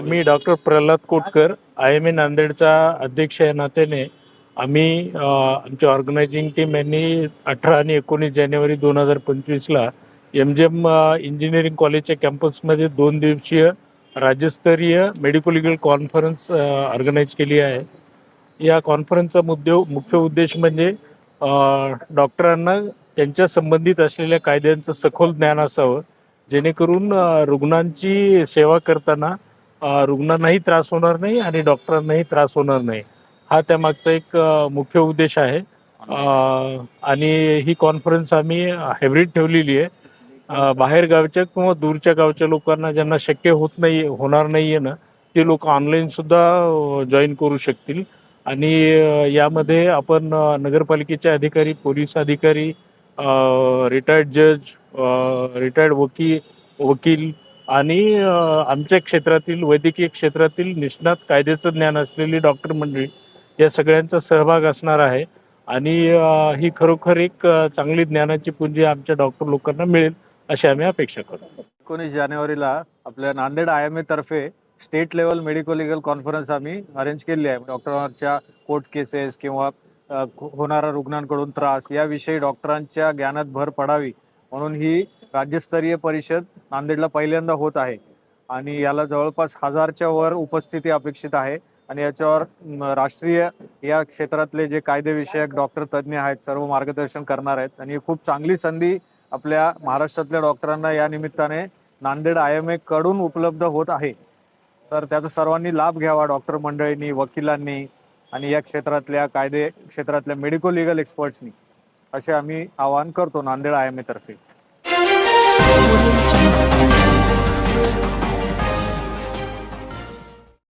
Me doctor Pralhad Kotkar I M A नांदेडचा अध्यक्ष या नात्याने आम्ही आमची ऑर्गनायझिंग टीम यांनी अठरा आणि एकोणीस जानेवारी दोन हजार पंचवीसला एम जी एम इंजिनिअरिंग कॉलेजच्या कॅम्पसमध्ये दोन दिवसीय राज्यस्तरीय मेडिकल लिगल कॉन्फरन्स ऑर्गनाईज केली आहे. या कॉन्फरन्सचा मुद्दे मुख्य उद्देश म्हणजे डॉक्टरांना त्यांच्या संबंधित असलेल्या कायद्यांचं सखोल ज्ञान असावं जेणेकरून रुग्णांची सेवा करताना रुग्णांनाही त्रास होणार नाही आणि डॉक्टरांनाही त्रास होणार नाही. हा त्यामागचा एक मुख्य उद्देश आहे. आणि ही कॉन्फरन्स आम्ही हायब्रिड ठेवलेली आहे. बाहेर गावच्या किंवा दूरच्या गावच्या लोकांना ज्यांना शक्य होत नाही होणार नाही आहे ना ते लोक ऑनलाईन सुद्धा जॉईन करू शकतील. आणि यामध्ये आपण नगरपालिकेचे अधिकारी पोलीस अधिकारी रिटायर्ड जज रिटायर्ड वकील वकील आणि आमच्या क्षेत्रातील वैद्यकीय क्षेत्रातील निष्णात कायद्याचं ज्ञान असलेली डॉक्टर मंडळी या सगळ्यांचा सहभाग असणार आहे. आणि ही खरोखर एक चांगली ज्ञानाची पुंजी आमच्या डॉक्टर लोकांना मिळेल अशी आम्ही अपेक्षा करतो. एकोणीस जानेवारीला आपल्या नांदेड आय एम ए तर्फे state level medico legal conference आम्ही अरेंज केली आहे. डॉक्टरांच्या कोर्ट केसेस किंवा होणारा रुग्णांकडून त्रास याविषयी डॉक्टरांच्या ज्ञानात भर पडावी म्हणून ही राज्यस्तरीय परिषद नांदेडला पहिल्यांदा होत आहे. आणि याला जवळपास हजारच्या वर उपस्थिती अपेक्षित आहे. आणि याच्यावर राष्ट्रीय या क्षेत्रातले जे कायदेविषयक डॉक्टर तज्ज्ञ आहेत सर्व मार्गदर्शन करणार आहेत. आणि ही खूप चांगली संधी आपल्या महाराष्ट्रातल्या डॉक्टरांना या निमित्ताने नांदेड आय एम ए कडून उपलब्ध होत आहे. तर त्याचा सर्वांनी लाभ घ्यावा डॉक्टर मंडळींनी वकिलांनी आणि या क्षेत्रातल्या कायदे क्षेत्रातल्या मेडिको लिगल एक्सपर्ट्सनी असे आम्ही आवाहन करतो नांदेड आय एम ए तर्फे.